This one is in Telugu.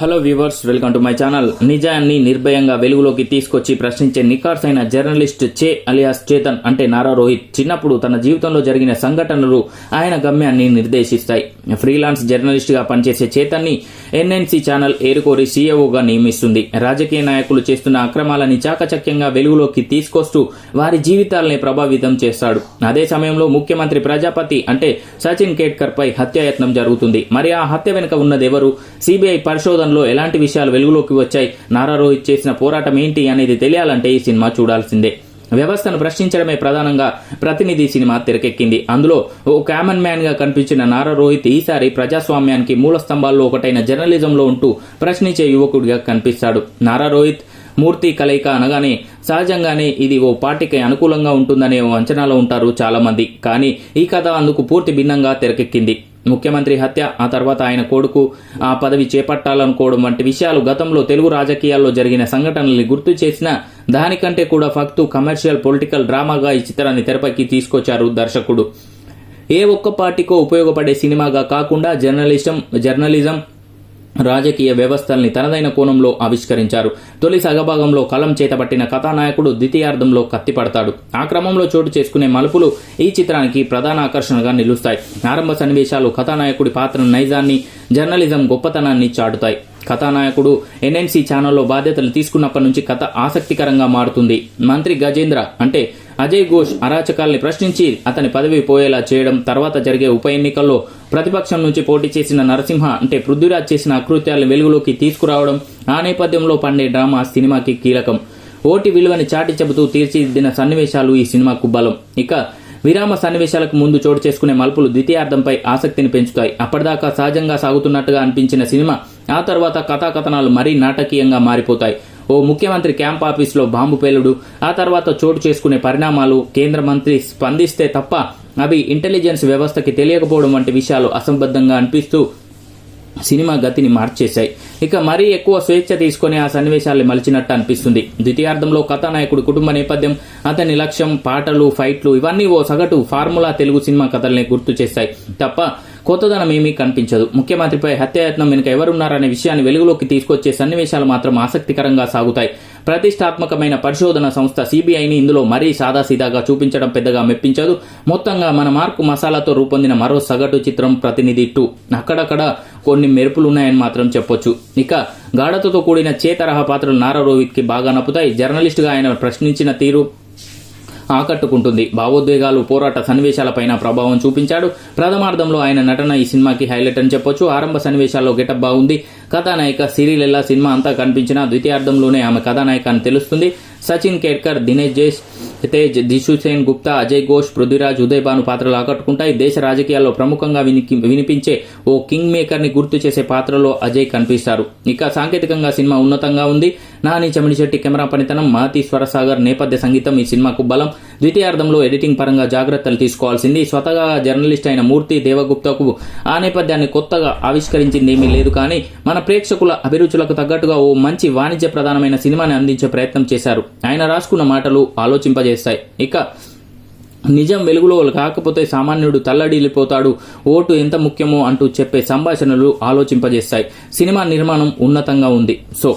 Hello viewers welcome to my channel నిజాన్ని నిర్భయంగా వెలుగులోకి తీసుకొచ్చి ప్రశ్నించే నికార్స్ అయిన జర్నలిస్ట్ చే అలియాస్ చేతన్ అంటే నారా రోహిత్ చిన్నప్పుడు తన జీవితంలో జరిగిన సంఘటనలు ఆయన గమ్యాన్ని నిర్దేశిస్తాయి. ఫ్రీలాన్స్ జర్నలిస్ట్గా పనిచేసే చేతన్ని ఎన్ఎన్సీ ఛానల్ ఏరుకోరి సీఈఓగా నియమిస్తుంది. రాజకీయ నాయకులు చేస్తున్న అక్రమాలని చాకచక్యంగా వెలుగులోకి తీసుకొస్తూ వారి జీవితాలని ప్రభావితం చేస్తాడు. అదే సమయంలో ముఖ్యమంత్రి ప్రజాపతి అంటే సచిన్ కేట్కర్ పై హత్యాయత్నం జరుగుతుంది. మరి ఆ హత్య వెనుక ఉన్నదెవరు? సిబిఐ పరిశోధన పరిశోధనలో ఎలాంటి విషయాలు వెలుగులోకి వచ్చాయి? నారా రోహిత్ చేసిన పోరాటం ఏంటి అనేది తెలియాలంటే ఈ సినిమా చూడాల్సిందే. వ్యవస్థను ప్రశ్నించడమే ప్రధానంగా ప్రతినిధి సినిమా తెరకెక్కింది. అందులో ఓ కామన్ మ్యాన్గా కనిపించిన నారా రోహిత్ ఈసారి ప్రజాస్వామ్యానికి మూల స్తంభాల్లో ఒకటైన జర్నలిజంలో ఉంటూ ప్రశ్నించే యువకుడిగా కనిపిస్తాడు. నారా రోహిత్ మూర్తి కలయిక అనగానే సహజంగానే ఇది ఓ పార్టీకి అనుకూలంగా ఉంటుందనే ఓ అంచనాలో ఉంటారు చాలా మంది కానీ ఈ కథ అందుకు పూర్తి భిన్నంగా తెరకెక్కింది. ముఖ్యమంత్రి హత్య ఆ తర్వాత ఆయన కొడుకు ఆ పదవి చేపట్టాలనుకోవడం వంటి విషయాలు గతంలో తెలుగు రాజకీయాల్లో జరిగిన సంఘటనల్ని గుర్తు చేసిన దానికంటే కూడా ఫక్తు కమర్షియల్ పొలిటికల్ డ్రామాగా ఈ చిత్రాన్ని తెరపైకి తీసుకొచ్చారు దర్శకుడు. ఏ ఒక్క పార్టీకో ఉపయోగపడే సినిమాగా కాకుండా జర్నలిజం జర్నలిజం రాజకీయ వ్యవస్థల్ని తనదైన కోణంలో ఆవిష్కరించారు. తొలి సగభాగంలో కలం చేతబట్టిన కథానాయకుడు ద్వితీయార్థంలో కత్తిపడతాడు. ఆ క్రమంలో చోటు చేసుకునే మలుపులు ఈ చిత్రానికి ప్రధాన ఆకర్షణగా నిలుస్తాయి. ఆరంభ సన్నివేశాలు కథానాయకుడి పాత్ర నైజాన్ని జర్నలిజం గొప్పతనాన్ని చాటుతాయి. కథానాయకుడు ఎన్ఎన్సీ ఛానల్లో బాధ్యతలు తీసుకున్నప్పటి నుంచి కథ ఆసక్తికరంగా మారుతుంది. మంత్రి గజేంద్ర అంటే అజయ్ ఘోష్ అరాచకాల్ని ప్రశ్నించి అతని పదవి పోయేలా చేయడం తర్వాత జరిగే ఉప ఎన్నికల్లో ప్రతిపక్షం నుంచి పోటీ చేసిన నరసింహ అంటే పృథ్వీరాజ్ చేసిన అకృత్యాలను వెలుగులోకి తీసుకురావడం ఆ నేపథ్యంలో పండే డ్రామా సినిమాకి కీలకం. ఓటి విలువని చాటి చెబుతూ తీర్చిదిద్దిన సన్నివేశాలు ఈ సినిమాకు బలం. ఇక విరామ సన్నివేశాలకు ముందు చోటు చేసుకునే మలుపులు ద్వితీయార్థంపై ఆసక్తిని పెంచుతాయి. అప్పటిదాకా సహజంగా సాగుతున్నట్టుగా అనిపించిన సినిమా ఆ తర్వాత కథాకథనాలు మరీ నాటకీయంగా మారిపోతాయి. ఓ ముఖ్యమంత్రి క్యాంప్ ఆఫీస్లో బాంబు పేలుడు ఆ తర్వాత చోటు చేసుకునే పరిణామాలు కేంద్ర మంత్రి స్పందిస్తే తప్ప అవి ఇంటెలిజెన్స్ వ్యవస్థకి తెలియకపోవడం వంటి విషయాలు అసంబద్ధంగా అనిపిస్తూ సినిమా గతిని మార్చేశాయి. ఇక మరీ ఎక్కువ స్వేచ్ఛ తీసుకుని ఆ సన్నివేశాల్ని మలిచినట్టు అనిపిస్తుంది. ద్వితీయార్థంలో కథానాయకుడు కుటుంబ నేపథ్యం అతని లక్ష్యం పాటలు ఫైట్లు ఇవన్నీ ఓ సగటు ఫార్ములా తెలుగు సినిమా కథల్ని గుర్తు చేస్తాయి తప్ప కొత్తదనం ఏమీ కనిపించదు. ముఖ్యమంత్రిపై హత్యాయత్నం వెనుక ఎవరున్నారనే విషయాన్ని వెలుగులోకి తీసుకొచ్చే సన్నివేశాలు మాత్రం ఆసక్తికరంగా సాగుతాయి. ప్రతిష్టాత్మకమైన పరిశోధన సంస్థ సిబిఐని ఇందులో మరీ సాదాసీదాగా చూపించడం పెద్దగా మెప్పించదు. మొత్తంగా మన మార్కు మసాలాతో రూపొందిన మరో సగటు చిత్రం ప్రతినిధి టూ. అక్కడక్కడ కొన్ని మెరుపులున్నాయని మాత్రం చెప్పొచ్చు. ఇక గాఢతతో కూడిన చే తరహా పాత్రలు నారా రోహిత్కి బాగా నప్పుతాయి. జర్నలిస్టుగా ఆయన ప్రశ్నించిన తీరు ఆకట్టుకుంటుంది. భావోద్వేగాలు పోరాట సన్నివేశాలపైన ప్రభావం చూపించాడు. ప్రథమార్థంలో ఆయన నటన ఈ సినిమాకి హైలైట్ అని చెప్పొచ్చు. ఆరంభ సన్నివేశాల్లో గెటప్ బాగుంది. కథానాయిక సిరిలెల్లా సినిమా అంతా కనిపించినా ద్వితీయార్థంలోనే ఆమె కథానాయిక అని తెలుస్తుంది. సచిన్ కేడ్కర్ దినేష్ జేష్ తేజ్ దిశుసేన్ గుప్తా అజయ్ ఘోష్ పృథ్వీరాజ్ ఉదయ్ భాను పాత్రలు ఆకట్టుకుంటాయి. దేశ రాజకీయాల్లో ప్రముఖంగా వినికి- వినిపించే ఓ కింగ్ మేకర్ని గుర్తు చేసే పాత్రలో అజయ్ కనిపిస్తారు. ఇక సాంకేతికంగా సినిమా ఉన్నతంగా ఉంది. నాని చెమిడిశెట్టి కెమెరా పనితనం మాతి స్వరసాగర్ నేపథ్య సంగీతం ఈ సినిమాకు బలం. ద్వితీయార్థంలో ఎడిటింగ్ పరంగా జాగ్రత్తలు తీసుకోవాల్సింది. స్వతగా జర్నలిస్ట్ అయిన మూర్తి దేవగుప్తకు ఆ నేపథ్యాన్ని కొత్తగా ఆవిష్కరించింది ఏమీ లేదు కానీ మన ప్రేక్షకుల అభిరుచులకు తగ్గట్టుగా ఓ మంచి వాణిజ్య ప్రధానమైన సినిమాని అందించే ప్రయత్నం చేశారు. ఆయన రాసుకున్న మాటలు ఆలోచింపజేస్తాయి. ఇక నిజం వెలుగులో కాకపోతే సామాన్యుడు తల్లడిల్లిపోతాడు. ఓటు ఎంత ముఖ్యమో అంటూ చెప్పే సంభాషణలు ఆలోచింపజేస్తాయి. సినిమా నిర్మాణం ఉన్నతంగా ఉంది. సో